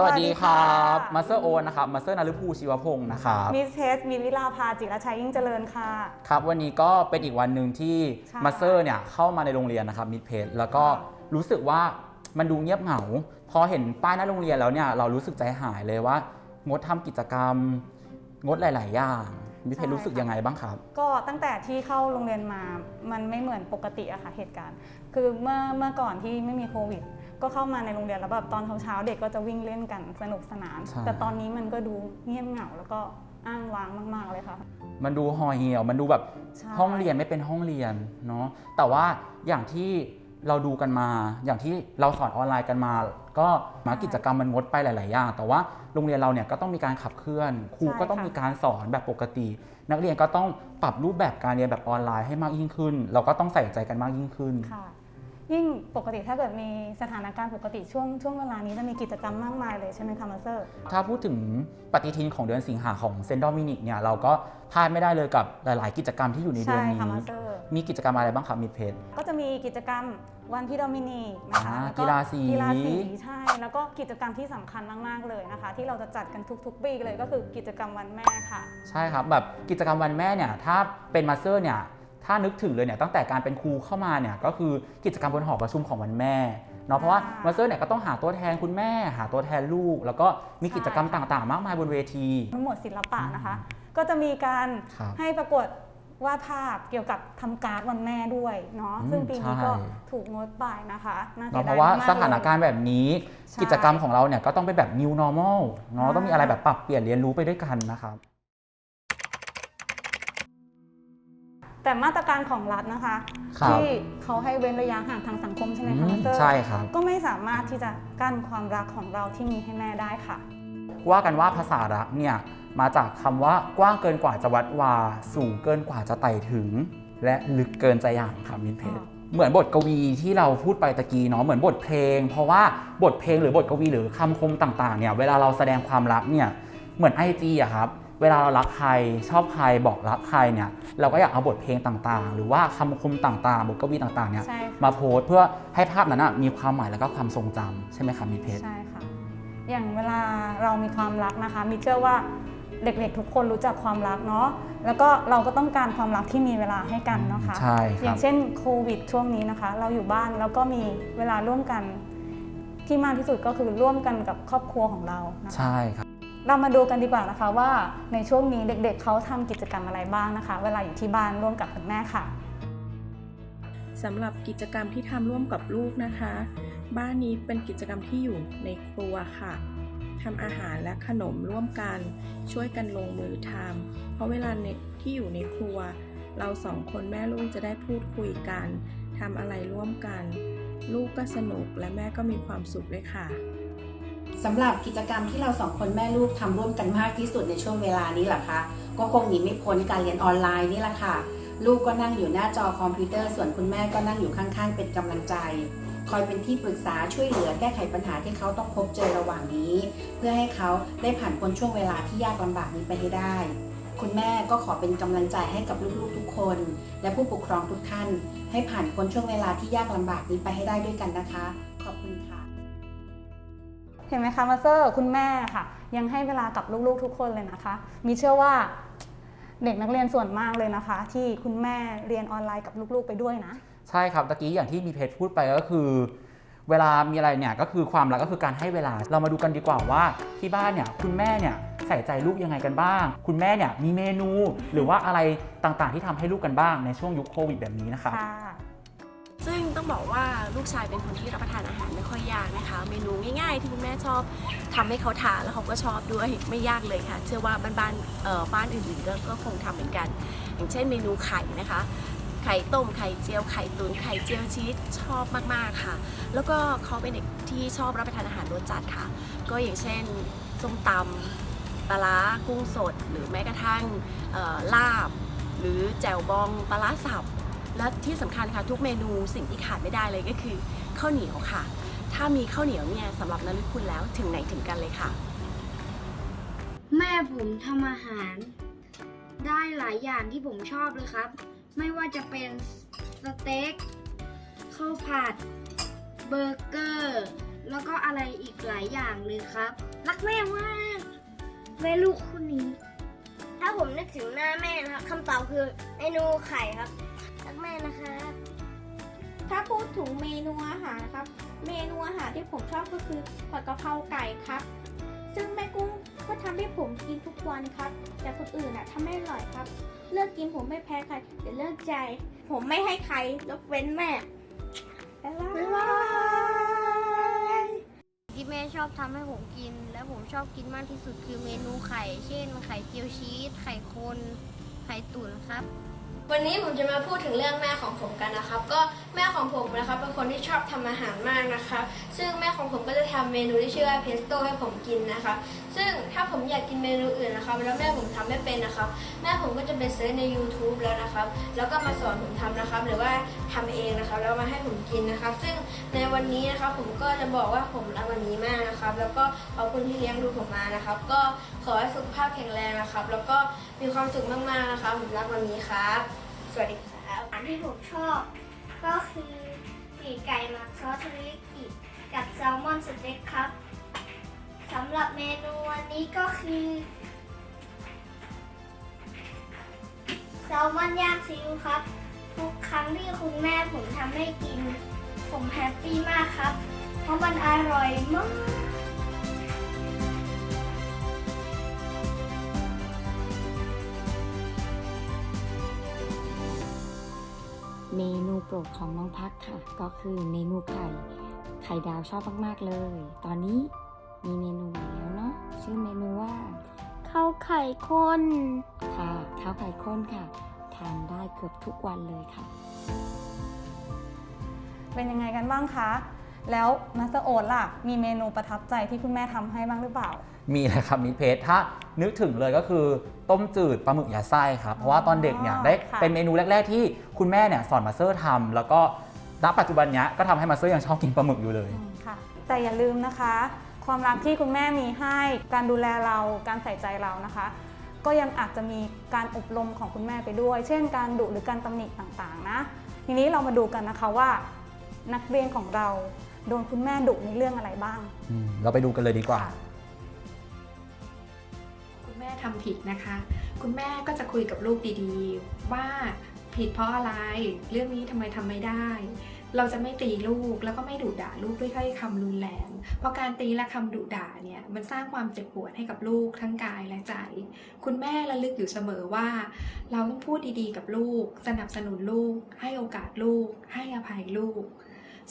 สวัสดีครับสวัสดีค่ะมาสเตอร์โอนนะครับมาสเตอร์นฤภูชีวพงศ์นะครับมิสเทสมินวิลาภาจิรชัยยิ่งเจริญค่ะ ครับ วันนี้ก็เป็นอีกวันหนึ่งที่ใช่มาสเตอร์เนี่ยเข้ามาในโรงเรียนนะครับมิดเพจแล้วก็รู้สึกว่ามันดูเงียบเหงา พอเห็นป้ายหน้าโรงเรียนแล้วเนี่ยเรารู้สึกใจหายเลยว่า งดทำกิจกรรม งดหลาย ๆ อย่างมิดเพจรู้สึกยังไงบ้างครับ ก็ตั้งแต่ที่เข้าโรงเรียนมามันไม่เหมือนปกติอะค่ะเหตุการณ์ คือเมื่อเมื่อก่อนที่ไม่มีโควิด ก็เข้ามาในโรงเรียนแล้วแบบตอนเช้าๆเด็กก็จะวิ่งเล่นกันสนุกสนาน ใช่ แต่ตอนนี้มันก็ดูเงียบเหงาแล้วก็อ้างว้างมาก ๆเลยค่ะ มันดูห่อเหี่ยว มันดูแบบใช่ ห้องเรียนไม่เป็นห้องเรียนเนาะแต่ว่าอย่างที่เราดูกันมา อย่างที่เราสอนออนไลน์กันมา ก็มากิจกรรมมันงดไปหลาย ๆ อย่าง แต่ว่าโรงเรียนเราเนี่ยก็ต้องมีการขับเคลื่อน ครูก็ต้องมีการสอนแบบปกติ นักเรียนก็ต้องปรับรูปแบบการเรียนแบบออนไลน์ให้มากยิ่งขึ้น เราก็ต้องใส่ใจกันมากยิ่งขึ้น ค่ะ ยิ่งปกติถ้าเกิดมีสถานการณ์ปกติช่วงช่วงเวลานี้จะมีกิจกรรมมากมายเลยใช่ไหมคะมาสเตอร์ ถ้าพูดถึงปฏิทินของเดือนสิงหาของเซนต์โดมินิกเนี่ยเราก็พลาดไม่ได้เลยกับหลาย ๆ กิจกรรมที่อยู่ในเดือนใช่นี้ค่ะมาสเตอร์มีกิจกรรมอะไรบ้างครับมิดเพจ ก็จะมีกิจกรรมวันพี่โดมินีกนะคะอ่าแล้วกีฬาสี กีฬาสีใช่ แล้วก็กิจกรรมที่สำคัญมากๆเลยนะคะ ที่เราจะจัดกันทุกๆปีเลยก็คือกิจกรรมวันแม่ค่ะ ใช่ครับแบบกิจกรรมวันแม่เนี่ยถ้าเป็นมาสเตอร์เนี่ย ถ้านึกถึงเลยเนี่ยตั้งแต่การเป็นครูเข้ามาเนี่ยก็คือกิจกรรมบนหอประชุมของวันแม่เนาะเพราะว่าอ่ามมาสเตอร์เนี่ยก็ต้องหาตัวแทนคุณแม่ หาตัวแทนลูก แล้วก็มีกิจกรรมใช่ค่ะต่างๆ มากมายบนเวที ทั้งหมดศิลปะนะคะ ก็จะมีการครับให้ประกวดวาดภาพเกี่ยวกับทำการ์ดวันแม่ด้วยเนาะอืมซึ่งปีนี้ก็ใช่ ถูกงดไปนะคะน่าเสีเนาะยเพดายราะว่ามาสกๆถานการณ์แบบนี้ ใช่ กิจกรรมของเราเนี่ยก็ต้องเป็นแบบ new normal เนาะอ่าต้องมีอะไรแบบปรับเปลี่ยนเรียนรู้ไปด้วยกันนะครับ แต่มาตรการของรัฐนะคะ ครับที่เขาให้เว้นระยะห่างทางสังคมใช่ไหมคะอืมมาสเตอร์ใช่ครับ ก็ไม่สามารถที่จะกั้นความรักของเราที่มีให้แม่ได้ค่ะ ว่ากันว่าภาษารักเนี่ยมาจากคำว่ากว้างเกินกว่าจะวัดวา สูงเกินกว่าจะไต่ถึง และลึกเกินจะอย่างครับมินเพจอ๋อเหมือนบทกวีที่เราพูดไปตะกี้เนาะเหมือนบทเพลง เพราะว่าบทเพลงหรือบทกวีหรือคำคมต่างๆเนี่ยเวลาเราแสดงความรักเนี่ยเหมือนไอจีอะครับ เวลาเรารักใครชอบใครบอกรักใครเนี่ยเราก็อยากเอาบทเพลงต่างๆ หรือว่าคำคมต่างๆ บทกวีต่างๆเนี่ยใช่ค่ะ มาโพสต์เพื่อให้ภาพนั้นนะมีความหมายแล้วก็ความทรงจำใช่ไหมครับมินเพจใช่ค่ะ อย่างเวลาเรามีความรักนะคะมิเชื่อว่าเด็กๆทุกคนรู้จักความรักเนาะ แล้วก็เราก็ต้องการความรักที่มีเวลาให้กันเนาะคะใช่ครับ อย่างเช่นโควิดช่วงนี้นะคะ เราอยู่บ้านแล้วก็มีเวลาร่วมกันที่มากที่สุดก็คือร่วมกันกับครอบครัวของเรานะคะ ใช่ครับ เรามาดูกันดีกว่านะคะว่าในช่วงนี้เด็กๆเขาทำกิจกรรมอะไรบ้างนะคะ เวลาอยู่ที่บ้านร่วมกับคุณแม่ค่ะสำหรับกิจกรรมที่ทำร่วมกับลูกนะคะ บ้านนี้เป็นกิจกรรมที่อยู่ในครัวค่ะทำอาหารและขนมร่วมกันช่วยกันลงมือทำเพราะเวลาในที่อยู่ในครัว เราสองคนแม่ลูกจะได้พูดคุยกันทำอะไรร่วมกัน ลูกก็สนุกและแม่ก็มีความสุขด้วยค่ะ สำหรับกิจกรรมที่เราสองคนแม่ลูกทำร่วมกันมากที่สุดในช่วงเวลานี้แหละคะก็คงหนีไม่พ้นการเรียนออนไลน์นี่แหละค่ะ ลูกก็นั่งอยู่หน้าจอคอมพิวเตอร์ส่วนคุณแม่ก็นั่งอยู่ข้างๆ เป็นกำลังใจ คอยเป็นที่ปรึกษาช่วยเหลือแก้ไขปัญหาที่เขาต้องพบเจอระหว่างนี้ เพื่อให้เขาได้ผ่านพ้นช่วงเวลาที่ยากลำบากนี้ไปให้ได้ คุณแม่ก็ขอเป็นกำลังใจให้กับลูกๆทุกคน และผู้ปกครองทุกท่าน ให้ผ่านพ้นช่วงเวลาที่ยากลำบากนี้ไปให้ได้ด้วยกันนะคะ ขอบคุณค่ะ เห็นไหมคะมาสเตอร์คุณแม่ค่ะ ยังให้เวลากับลูกๆทุกคนเลยนะคะ มีเชื่อว่าเด็กนักเรียนส่วนมากเลยนะคะ ที่คุณแม่เรียนออนไลน์กับลูกๆไปด้วยนะ ใช่ครับตะกี้อย่างที่มีเพจพูดไปก็คือ เวลามีอะไรเนี่ยก็คือความรักก็คือการให้เวลา เรามาดูกันดีกว่าว่าที่บ้านเนี่ยคุณแม่เนี่ยใส่ใจลูกยังไงกันบ้าง คุณแม่เนี่ยมีเมนู หรือว่าอะไรต่างๆ ที่ทำให้ลูกกันบ้างในช่วงยุคโควิดแบบนี้นะครับค่ะซึ่ง ต้องบอกว่าลูกชายเป็นคนที่รับประทานอาหารไม่ค่อยยากนะคะ เมนูง่ายๆที่คุณแม่ชอบทำให้เขาทานแล้วเขาก็ชอบด้วยไม่ยากเลยค่ะ เชื่อว่าบ้านๆเอ่อบ้านอื่นๆก็ก็คงทำเหมือนกัน อย่างเช่นเมนูไข่นะคะไข่ต้มไข่เจียวไข่ตุนไข่เจียวชีสชอบมากๆค่ะ แล้วก็เขาเป็นเด็กที่ชอบรับประทานอาหารรสจัดค่ะ ก็อย่างเช่นส้มตำปลาร้ากุ้งสด หรือแม้กระทั่งลาบ หรือแจ่วบองปลาร้าสับ และที่สำคัญค่ะทุกเมนูสิ่งที่ขาดไม่ได้เลยก็คือข้าวเหนียวค่ะ ถ้ามีข้าวเหนียวเนี่ยสำหรับนฤคุณแล้วถึงไหนถึงกันเลยค่ะ แม่ผมทำอาหาร ได้หลายอย่างที่ผมชอบเลยครับ ไม่ว่าจะเป็นสเต็กข้าวผัดเบอร์เกอร์แล้วก็อะไรอีกหลายอย่างเลยครับ รักแม่มากแม่ลูกคนนี้ ถ้าผมนึกถึงหน้าแม่นะครับคำตอบคือเมนูไข่ครับรักแม่นะครับ ถ้าพูดถึงเมนูอาหารนะครับ เมนูอาหารที่ผมชอบก็คือผัดกะเพราไก่ครับ ซึ่งแม่กุ้งก็ทำให้ผมกินทุกวันครับ แต่คนอื่นอะทำไม่อร่อยครับ เลือกกินผมไม่แพ้ใครแต่เลือกใจ ผมไม่ให้ใครยกเว้นแม่บ๊ายบายที่แม่ชอบทำให้ผมกิน และผมชอบกินมากที่สุดคือเมนูไข่ เช่น ไข่เจียวชีสไข่คนไข่ตุ๋นครับวันนี้ผมจะมาพูดถึงเรื่องแม่ของผมกันนะครับ ก็ แม่ของผมนะครับเป็นคนที่ชอบทำอาหารมากนะครับซึ่งแม่ของผมก็จะทำเมนูที่ชื่อว่าเพสโต้ให้ผมกินนะคะ ซึ่งถ้าผมอยากกินเมนูอื่นนะครับแล้วแม่ผมทำไม่เป็นนะครับ แม่ผมก็จะไปเซิร์ชใน YouTube แล้วนะครับ แล้วก็มาสอนผมทำนะครับ หรือว่าทำเองนะครับแล้วมาให้ผมกินนะครับซึ่งในวันนี้นะครับผมก็จะบอกว่าผมรักวันนี้มากนะครับ แล้วก็ขอบคุณที่เลี้ยงดูผมมานะครับ ก็ขอให้สุขภาพแข็งแรงนะครับ แล้วก็มีความสุขมากๆนะครับผมรักวันนี้ครับ สวัสดีครับอันที่ผมชอบ ก็คือปีกไก่หมักซอสทริกิกับแซลมอนสเต็กครับสำหรับเมนูวันนี้ก็คือแซลมอนย่างซีอิ๊วครับ ทุกครั้งที่คุณแม่ผมทำให้กิน ผมแฮปปี้มากครับ เพราะมันอร่อยมาก เมนูโปรดของน้องพักค่ะ ก็คือเมนูไข่ไข่ดาวชอบมากๆเลย ตอนนี้มีเมนูใหม่แล้วเนาะชื่อเมนูว่าข้าวไข่ข้นค่ะข้าวไข่ข้นค่ะ ทานได้เกือบทุกวันเลยค่ะ เป็นยังไงกันบ้างคะ แล้วมาสเตอร์โอ๊ตล่ะ มีเมนูประทับใจที่คุณแม่ทำให้บ้างหรือเปล่า มีเลยครับมิตรเพจถ้านึกถึงเลยก็คือต้มจืดปลาหมึกยัดไส้ครับ เพราะว่าตอนเด็กเนี่ยได้ค่ะ เป็นเมนูแรก ๆ ที่คุณแม่เนี่ยสอนมาเซอร์ทำแล้วก็ณปัจจุบันเนี้ยก็ทำให้มาเซอร์ยังชอบกินปลาหมึกอยู่เลยอืมค่ะ แต่อย่าลืมนะคะ ความรักที่คุณแม่มีให้ การดูแลเรา การใส่ใจเรานะคะ ก็ยังอาจจะมีการอบรมของคุณแม่ไปด้วย เช่น การดุหรือการตำหนิต่างๆนะ ทีนี้เรามาดูกันนะคะว่า นักเรียนของเรา โดนคุณแม่ดุในเรื่องอะไรบ้าง อืมเราไปดูกันเลยดีกว่าค่ะคุณแม่ทำผิดนะคะ คุณแม่ก็จะคุยกับลูกดีๆ ว่าผิดเพราะอะไร เรื่องนี้ทำไมทำไม่ได้ เราจะไม่ตีลูกแล้วก็ไม่ดุด่าลูกด้วยถ้อยคำรุนแรงเพราะการตีและคำดุด่าเนี่ยมันสร้างความเจ็บปวดให้กับลูกทั้งกายและใจ คุณแม่ระลึกอยู่เสมอว่า เราต้องพูดดีๆกับลูก สนับสนุนลูก ให้โอกาสลูก ให้อภัยลูก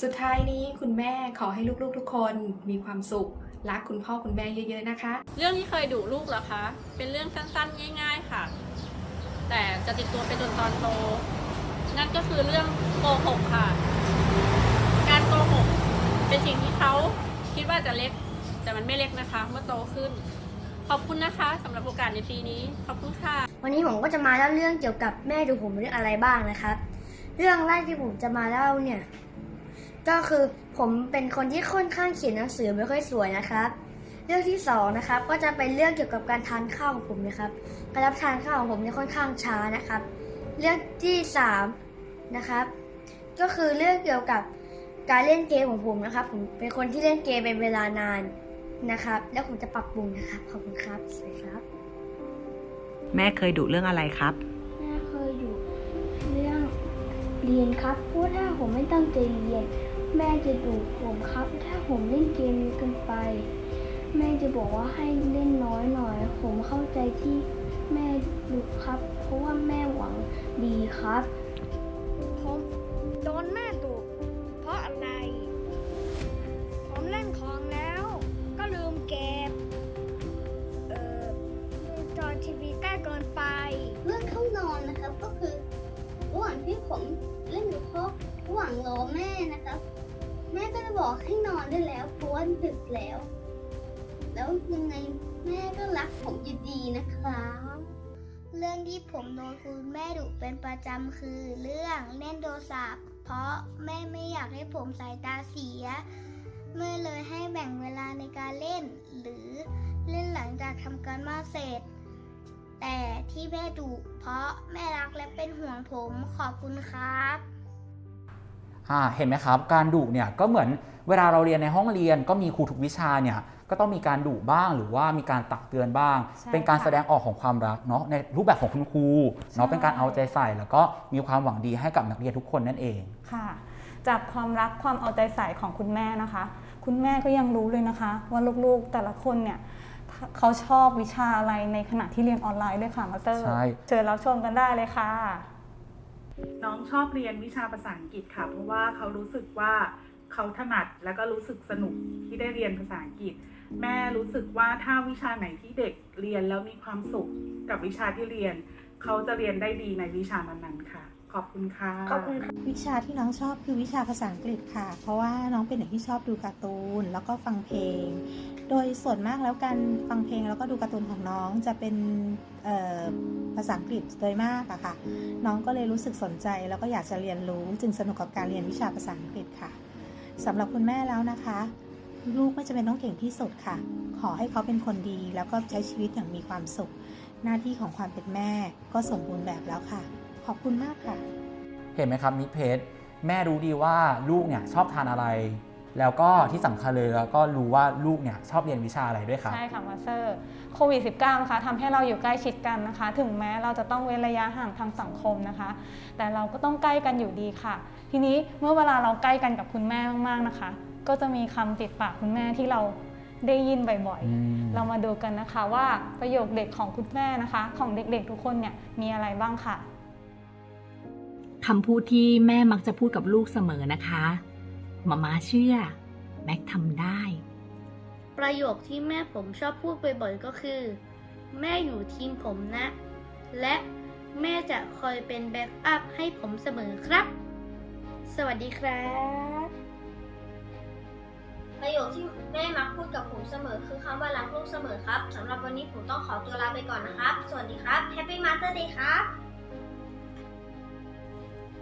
สุดท้ายนี้คุณแม่ขอให้ลูกๆทุกคนมีความสุข รักคุณพ่อคุณแม่เยอะ ๆนะคะ เรื่องที่เคยดุลูกเหรอคะ เป็นเรื่องสั้นๆ ง่าย ๆค่ะ แต่จะติดตัวไปจนตอนโต นั่นก็คือเรื่องโกหกค่ะ การโกหกเป็นสิ่งที่เขาคิดว่าจะเล็ก แต่มันไม่เล็กนะคะเมื่อโตขึ้น ขอบคุณนะคะสำหรับโอกาสในปีนี้ ขอบคุณค่ะ วันนี้ผมก็จะมาเล่าเรื่องเกี่ยวกับแม่ดูผมเรื่องอะไรบ้างนะครับ เรื่องแรกที่ผมจะมาเล่าเนี่ย ก็คือผมเป็นคนที่ค่อนข้างเขียนหนังสือไม่ค่อยสวยนะครับ เรื่องที่สองนะครับก็จะเป็นเรื่องเกี่ยวกับการทานข้าวของผมนะครับ การรับทานข้าวของผมเนี่ยค่อนข้างช้านะครับ เรื่องที่สามนะครับ ก็คือเรื่องเกี่ยวกับการเล่นเกมของผมนะครับ ผมเป็นคนที่เล่นเกมเป็นเวลานานนะครับ แล้วผมจะปรับปรุงนะครับขอบคุณครับสวัสดีครับ แม่เคยดุเรื่องอะไรครับ แม่เคยอยู่เรื่องเรียนครับเพราะถ้าผมไม่ตั้งใจเรียน แม่จะดุผมครับ ถ้าผมเล่นเกมเกินไป แม่จะบอกว่าให้เล่นน้อยหน่อย ผมเข้าใจที่แม่ดุครับ เพราะว่าแม่หวังดีครับ ผมโดนแม่ดุเพราะอะไร ผมเล่นของแล้วก็ลืมเก็บ เออจอทีวีใกล้เกินไป เรื่องเข้านอนนะครับก็คือระหว่างที่ผมเล่นอยู่ครอบะหวังรอแม่นะครับ แม่ก็จะบอกให้นอนได้แล้วเพราะว่าดึกแล้ว แล้วยังไงแม่ก็รักผมอยู่ดีนะครับเรื่องที่ผมโดนคุณแม่ดุเป็นประจำคือเรื่องเล่นโทรศัพท์เพราะแม่ไม่อยากให้ผมสายตาเสียแม่เลยให้แบ่งเวลาในการเล่น หรือเล่นหลังจากทำการบ้านเสร็จ แต่ที่แม่ดุเพราะแม่รักและเป็นห่วงผมขอบคุณครับ เห็นไหมครับ การดุเนี่ยก็เหมือนเวลาเราเรียนในห้องเรียนก็มีครูทุกวิชาเนี่ยก็ต้องมีการดุบ้างหรือว่ามีการตักเตือนบ้างใช่เป็นการค่ะแสดงออกของความรักเนาะในรูปแบบของคุณครูเนาะใช่เป็นการเอาใจใส่ แล้วก็มีความหวังดีให้กับนักเรียนทุกคนนั่นเองค่ะ จากความรักความเอาใจใส่ของคุณแม่นะคะ คุณแม่ก็ยังรู้เลยนะคะ ว่าลูกๆแต่ละคนเนี่ยเขาชอบวิชาอะไรในขณะที่เรียนออนไลน์ด้วยค่ะมาสเตอร์ใช่เชิญรับชมกันได้เลยค่ะ น้องชอบเรียนวิชาภาษาอังกฤษค่ะ เพราะว่าเขารู้สึกว่าเขาถนัดแล้วก็รู้สึกสนุกที่ได้เรียนภาษาอังกฤษ แม่รู้สึกว่าถ้าวิชาไหนที่เด็กเรียนแล้วมีความสุขกับวิชาที่เรียน เขาจะเรียนได้ดีในวิชานั้นๆค่ะ ขอบคุณค่ะขอบคุณวิชาที่น้องชอบคือวิชาภาษาอังกฤษค่ะ เพราะว่าน้องเป็นเด็กที่ชอบดูการ์ตูน แล้วก็ฟังเพลง โดยส่วนมากแล้วการฟังเพลงแล้วก็ดูการ์ตูนของน้องจะเป็นภาษาอังกฤษโดยมากอะค่ะ น้องก็เลยรู้สึกสนใจแล้วก็อยากจะเรียนรู้ จึงสนุกกับการเรียนวิชาภาษาอังกฤษค่ะสำหรับคุณแม่แล้วนะคะ ลูกไม่จำเป็นต้องเก่งที่สุดค่ะ ขอให้เขาเป็นคนดี แล้วก็ใช้ชีวิตอย่างมีความสุข หน้าที่ของความเป็นแม่ก็สมบูรณ์แบบแล้วค่ะ ขอบคุณมากค่ะ เห็นไหมครับมิตรเพชรแม่รู้ดีว่าลูกเนี่ยชอบทานอะไร แล้วก็ที่สำคัญเลยแล้วก็รู้ว่าลูกเนี่ยชอบเรียนวิชาอะไรด้วยครับ ใช่ค่ะมาสเตอร์โควิด -19 นะคะทำให้เราอยู่ใกล้ชิดกันนะคะ ถึงแม้เราจะต้องเว้นระยะห่างทางสังคมนะคะ แต่เราก็ต้องใกล้กันอยู่ดีค่ะ ทีนี้เมื่อเวลาเราใกล้กันกับคุณแม่มากๆนะคะ ก็จะมีคำติดปากคุณแม่ที่เราได้ยินบ่อยอืมๆเรามาดูกันนะคะว่าประโยคเด็กของคุณแม่นะคะ ของเด็กๆทุกคนเนี่ยมีอะไรบ้างค่ะ คำพูดที่แม่มักจะพูดกับลูกเสมอนะคะมามาเชื่อ แม็กทำได้ ประโยคที่แม่ผมชอบพูดบ่อยๆก็คือ แม่อยู่ทีมผมนะ และแม่จะคอยเป็นแบ็กอัพให้ผมเสมอครับ สวัสดีครับ ประโยคที่แม่มักพูดกับผมเสมอคือคำว่ารักลูกเสมอครับสำหรับวันนี้ผมต้องขอตัวลาไปก่อนนะครับ สวัสดีครับ Happy Mother Day ครับ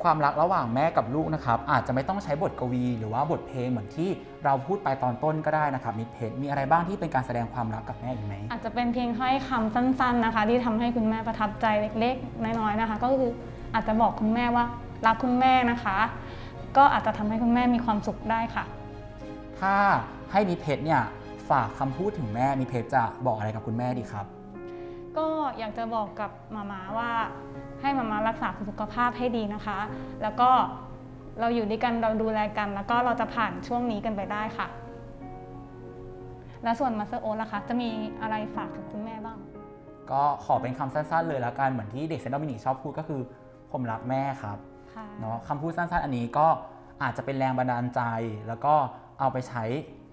ความรักระหว่างแม่กับลูกนะครับอาจจะไม่ต้องใช้บทกวี หรือว่าบทเพลงเหมือนที่เราพูดไปตอนต้นก็ได้นะครับมิตรเพชรมีอะไรบ้างที่เป็นการแสดงความรักกับแม่อีกไหมอาจจะเป็นเพียงถ้อยคำสั้น ๆนะคะ ที่ทำให้คุณแม่ประทับใจเล็กๆ น้อยๆนะคะ ก็คืออาจจะบอกคุณแม่ว่ารักคุณแม่นะคะ ก็อาจจะทำให้คุณแม่มีความสุขได้ค่ะ ถ้าให้มิตรเพชรเนี่ยฝากคำพูดถึงแม่มิตรเพชรจะบอกอะไรกับคุณแม่ดีครับ ก็อยากจะบอกกับมาม่าว่า ให้มาม่ารักษาสุขภาพให้ดีนะคะ แล้วก็เราอยู่ด้วยกันเราดูแลกัน แล้วก็เราจะผ่านช่วงนี้กันไปได้ค่ะ แล้วส่วนมาสเตอร์โอ๊ตล่ะคะจะมีอะไรฝากถึงคุณแม่บ้าง ก็ขอเป็นคำสั้นๆเลยละกันเหมือนที่เด็กเซนต์โดมินิกชอบพูดก็คือ ผมรักแม่ครับค่ะเนาะคำพูดสั้นๆ อันนี้ก็อาจจะเป็นแรงบันดาลใจ แล้วก็เอาไปใช้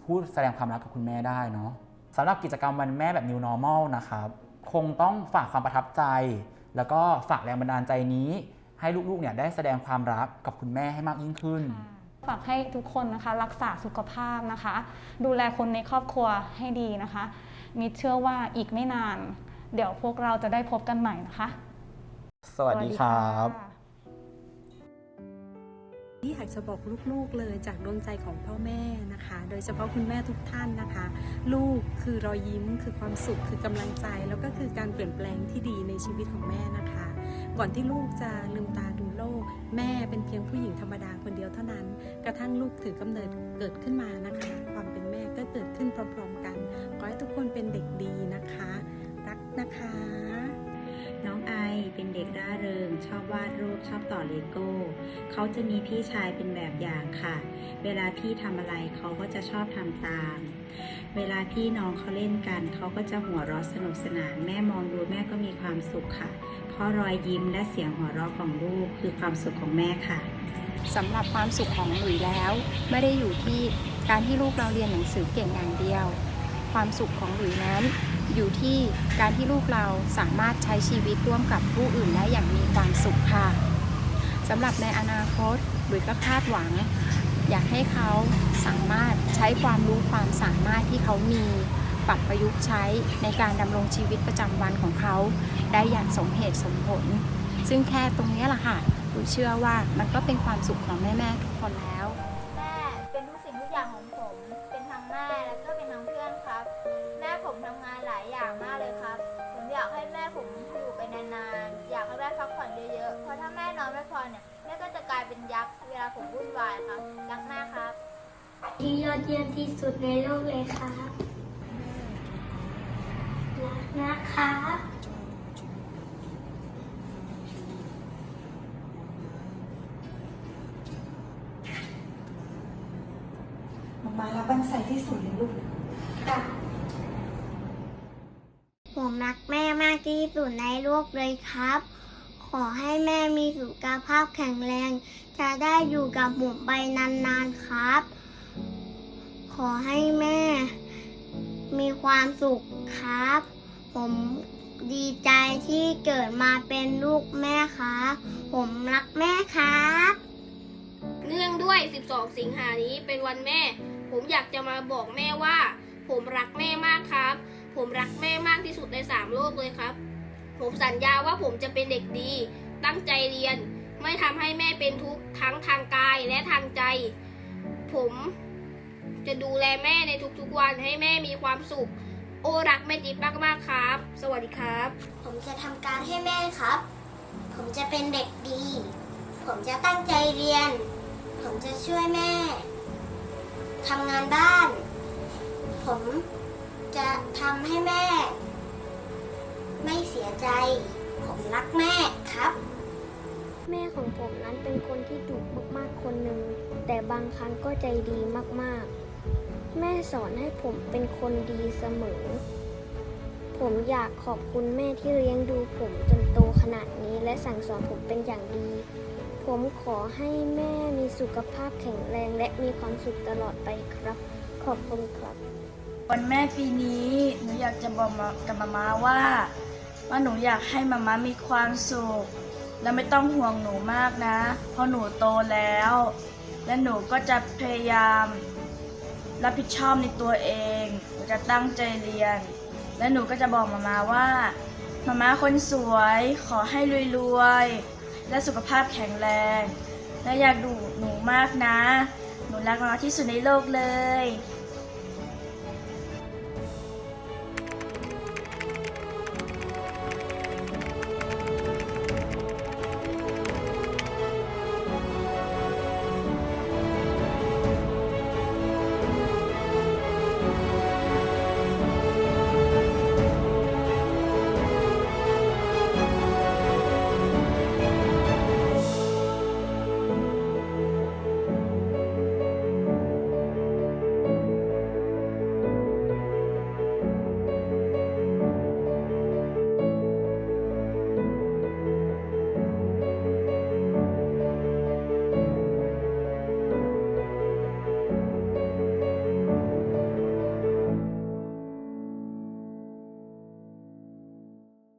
พูดแสดงความรักกับคุณแม่ได้เนาะสำหรับกิจกรรมวันแม่แบบ New Normal นะครับ คงต้องฝากความประทับใจ แล้วก็ฝากแรงบันดาลใจนี้ ให้ลูกๆเนี่ยได้แสดงความรักกับคุณแม่ให้มากยิ่งขึ้นฝากให้ทุกคนนะคะรักษาสุขภาพนะคะ ดูแลคนในครอบครัวให้ดีนะคะ มิตรเชื่อว่าอีกไม่นาน เดี๋ยวพวกเราจะได้พบกันใหม่นะคะ สวัสดีครับ ที่อยากจะบอกลูกๆเลยจากดวงใจของพ่อแม่นะคะ โดยเฉพาะคุณแม่ทุกท่านนะคะ ลูกคือรอยยิ้มคือความสุขคือกำลังใจ แล้วก็คือการเปลี่ยนแปลงที่ดีในชีวิตของแม่นะคะ ก่อนที่ลูกจะลืมตาดูโลก แม่เป็นเพียงผู้หญิงธรรมดาคนเดียวเท่านั้น กระทั่งลูกถือกำเนิดเกิดขึ้นมานะคะ ความเป็นแม่ก็เกิดขึ้นพร้อมๆกันขอให้ทุกคนเป็นเด็กดีนะคะ รักนะคะ น้องไอเป็นเด็กร่าเริง ชอบวาดรูปชอบต่อเลโก้ เขาจะมีพี่ชายเป็นแบบอย่างค่ะ เวลาพี่ทำอะไรเขาก็จะชอบทำตาม เวลาพี่น้องเขาเล่นกัน เขาก็จะหัวเราะสนุกสนาน แม่มองดูแม่ก็มีความสุขค่ะ เพราะรอยยิ้มและเสียงหัวเราะของลูกคือความสุขของแม่ค่ะสำหรับความสุขของหลุยแล้ว ไม่ได้อยู่ที่การที่ลูกเราเรียนหนังสือเก่งอย่างเดียว ความสุขของหลุยนั้น อยู่ที่การที่ลูกเราสามารถใช้ชีวิตร่วมกับผู้อื่นได้อย่างมีความสุขค่ะสำหรับในอนาคตหรือก็คาดหวัง อยากให้เขาสามารถใช้ความรู้ความสามารถที่เขามีปรับประยุกต์ใช้ในการดำรงชีวิตประจำวันของเขา ได้อย่างสมเหตุสมผล ซึ่งแค่ตรงนี้แหละค่ะหนูเชื่อว่ามันก็เป็นความสุขของแม่ๆทุกคนแล้ว ผ่อนเยอะๆ เพราะถ้าแม่นอนไม่พอเนี่ยแม่ก็จะกลายเป็นยักษ์เวลาผมวุ่นวายครับรักแม่ครับ ที่ยอดเยี่ยมที่สุดในโลกเลยครับ รักนะครับมาแล้วบันใส่ที่สุดเลยลูกผมรักแม่มากที่สุดในโลกเลยครับ ขอให้แม่มีสุขภาพแข็งแรง จะได้อยู่กับผมไปนานๆครับ ขอให้แม่มีความสุขครับ ผมดีใจที่เกิดมาเป็นลูกแม่ครับ ผมรักแม่ครับ เนื่องด้วย 12 สิงหานี้เป็นวันแม่ ผมอยากจะมาบอกแม่ว่า ผมรักแม่มากครับ ผมรักแม่มากที่สุดในสามโลกเลยครับ ผมสัญญาว่าผมจะเป็นเด็กดี ตั้งใจเรียน ไม่ทำให้แม่เป็นทุกข์ทั้งทางกายและทางใจ ผมจะดูแลแม่ในทุกๆวันให้แม่มีความสุข โอรักแม่จิ๊บมากๆครับ สวัสดีครับ ผมจะทำการให้แม่ครับ ผมจะเป็นเด็กดี ผมจะตั้งใจเรียน ผมจะช่วยแม่ทำงานบ้าน ผมจะทำให้แม่ สียใจ ผมรักแม่ครับ แม่ของผมนั้นเป็นคนที่ดุมากๆคนหนึ่ง แต่บางครั้งก็ใจดีมากๆ แม่สอนให้ผมเป็นคนดีเสมอ ผมอยากขอบคุณแม่ที่เลี้ยงดูผมจนโตขนาดนี้และสั่งสอนผมเป็นอย่างดี ผมขอให้แม่มีสุขภาพแข็งแรงและมีความสุขตลอดไปครับ ขอบคุณครับวันแม่ปีนี้หนูอยากจะบอกมากับมาม่าว่า ว่าหนูอยากให้มาม่ามีความสุข และไม่ต้องห่วงหนูมากนะ เพราะหนูโตแล้ว และหนูก็จะพยายาม รับผิดชอบในตัวเอง หนูจะตั้งใจเรียน และหนูก็จะบอกมาม่าว่ามาม่าคนสวยขอให้รวยๆและสุขภาพแข็งแรง และอยากดูหนูมากนะ หนูรักมาม่าที่สุดในโลกเลย